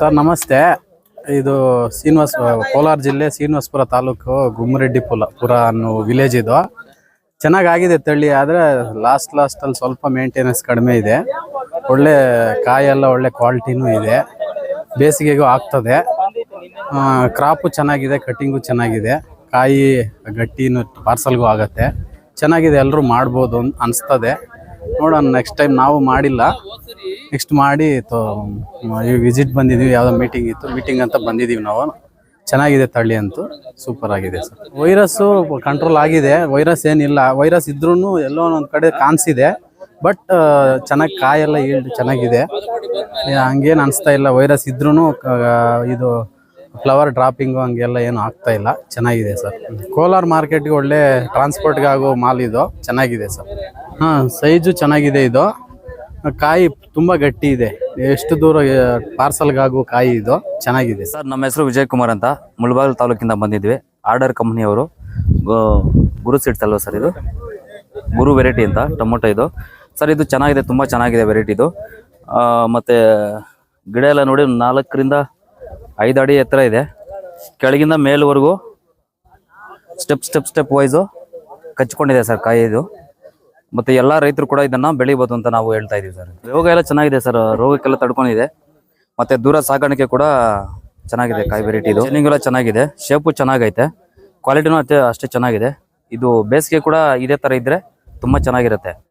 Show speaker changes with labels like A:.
A: Sir, ನಮಸ್ತೆ. ಇದು ಶ್ರೀನಿವಾಸ, ಕೋಲಾರ ಜಿಲ್ಲೆ ಶ್ರೀನಿವಾಸಪುರ ತಾಲೂಕು ಗುಮ್ಮರೆಡ್ಡಿ ಪುಲ, ಪುರ ಅನ್ನೋ ವಿಲೇಜ್ ಇದು. ಚೆನ್ನಾಗಾಗಿದೆ ತಳ್ಳಿ, ಆದರೆ ಲಾಸ್ಟ್ ಲಾಸ್ಟಲ್ಲಿ ಸ್ವಲ್ಪ ಮೇಂಟೆನೆನ್ಸ್ ಕಡಿಮೆ ಇದೆ. ಒಳ್ಳೆ ಕಾಯೆಲ್ಲ ಒಳ್ಳೆ ಕ್ವಾಲಿಟಿನೂ ಇದೆ. ಬೇಸಿಗೆಗೂ ಆಗ್ತದೆ. ಕ್ರಾಪು ಚೆನ್ನಾಗಿದೆ ಕಟ್ಟಿಂಗು ಚೆನ್ನಾಗಿದೆ. ಕಾಯಿ ಗಟ್ಟಿನೂ ಪಾರ್ಸಲ್ಗೂ ಆಗುತ್ತೆ. ಚೆನ್ನಾಗಿದೆ ಎಲ್ಲರೂ ಮಾಡ್ಬೋದು ಅನ್ಸ್ತದೆ. ನೋಡೋಣ ನೆಕ್ಸ್ಟ್ ಟೈಮ್ ನಾವು ಮಾಡಿಲ್ಲ. ನೆಕ್ಸ್ಟ್ ಮಾಡಿ ವಿಸಿಟ್ ಬಂದಿದ್ದೀವಿ ಯಾವುದೋ ಮೀಟಿಂಗ್ ಇತ್ತು. ಮೀಟಿಂಗ್ ಅಂತ ಬಂದಿದ್ದೀವಿ ನಾವು. ಚೆನ್ನಾಗಿದೆ ತಳ್ಳಿ ಅಂತೂ. ಸೂಪರ್ ಆಗಿದೆ ಸರ್. ವೈರಸ್ಸು ಕಂಟ್ರೋಲ್ ಆಗಿದೆ. ವೈರಸ್ ಏನಿಲ್ಲ. ವೈರಸ್ ಇದ್ರೂ ಎಲ್ಲೋ ಒಂದೊಂದು ಕಡೆ ಕಾಣಿಸಿದೆ. ಬಟ್ ಚೆನ್ನಾಗಿ ಕಾಯೆಲ್ಲ ಈಲ್ಡ್ ಚೆನ್ನಾಗಿದೆ. ಹಂಗೇನು ಅನಿಸ್ತಾ ಇಲ್ಲ. ವೈರಸ್ ಇದ್ರೂ ಇದು ಫ್ಲವರ್ ಡ್ರಾಪಿಂಗು ಹಂಗೆಲ್ಲ ಏನು ಆಗ್ತಾ ಇಲ್ಲ. ಚೆನ್ನಾಗಿದೆ ಸರ್. ಕೋಲಾರ ಮಾರ್ಕೆಟ್ಗೆ ಒಳ್ಳೆ ಟ್ರಾನ್ಸ್ಪೋರ್ಟ್ಗಾಗೋ ಮಾಲ್ ಇದು. ಚೆನ್ನಾಗಿದೆ ಸರ್. ಹಾಂ ಸೈಜು ಚೆನ್ನಾಗಿದೆ ಇದು. ಕಾಯಿ ತುಂಬಾ ಗಟ್ಟಿ ಇದೆ. ಎಷ್ಟು ದೂರ ಪಾರ್ಸಲ್ಗಾಗುವ ಕಾಯಿ ಇದು? ಚೆನ್ನಾಗಿದೆ. ಸರ್,
B: ನಮ್ಮ ಹೆಸರು ವಿಜಯ್ ಕುಮಾರ್ ಅಂತ. ಮುಳಬಾಗಿಲು ತಾಲೂಕಿಂದ ಬಂದಿದ್ವಿ. ಆರ್ಡರ್ ಕಂಪ್ನಿಯವರು ಗುರು ಸೀಡ್ಸ್ ಅಲ್ವಾ ಸರ್ ಇದು? ಗುರು ವೆರೈಟಿ ಅಂತ, ಟೊಮೊಟೊ ಇದು. ಸರ್, ಇದು ಚೆನ್ನಾಗಿದೆ, ತುಂಬ ಚೆನ್ನಾಗಿದೆ ವೆರೈಟಿ ಇದು. ಮತ್ತೆ ಗಿಡ ಎಲ್ಲ ನೋಡಿ, ನಾಲ್ಕರಿಂದ ಐದು ಅಡಿ ಎತ್ತರ ಇದೆ. ಕೆಳಗಿಂದ ಮೇಲ್ವರೆಗೂ ಸ್ಟೆಪ್ ಸ್ಟೆಪ್ ಸ್ಟೆಪ್ ವೈಸು ಕಚ್ಕೊಂಡಿದೆ ಸರ್ ಕಾಯಿ ಇದು. ಮತ್ತೆ ಎಲ್ಲಾ ರೈತರು ಕೂಡ ಇದನ್ನ ಬೆಳಿಬೋದು ಅಂತ ನಾವು ಹೇಳ್ತಾ ಇದೀವಿ ಸರ್. ರೋಗ ಎಲ್ಲ ಚೆನ್ನಾಗಿದೆ ಸರ್, ರೋಗಕ್ಕೆಲ್ಲ ತಡ್ಕೊಂಡಿದೆ. ಮತ್ತೆ ದೂರ ಸಾಗಾಣಿಕೆ ಕೂಡ ಚೆನ್ನಾಗಿದೆ ಕಾಯಿ ವೆರೈಟಿ ಇದು ಎಲ್ಲ ಚೆನ್ನಾಗಿದೆ, ಶೇಪು ಚೆನ್ನಾಗೈತೆ ಕ್ವಾಲಿಟಿನೂ ಅಷ್ಟೇ ಅಷ್ಟೇ ಚೆನ್ನಾಗಿದೆ. ಇದು ಬೇಸಿಗೆ ಕೂಡ ಇದೇ ತರ ಇದ್ರೆ ತುಂಬಾ ಚೆನ್ನಾಗಿರುತ್ತೆ.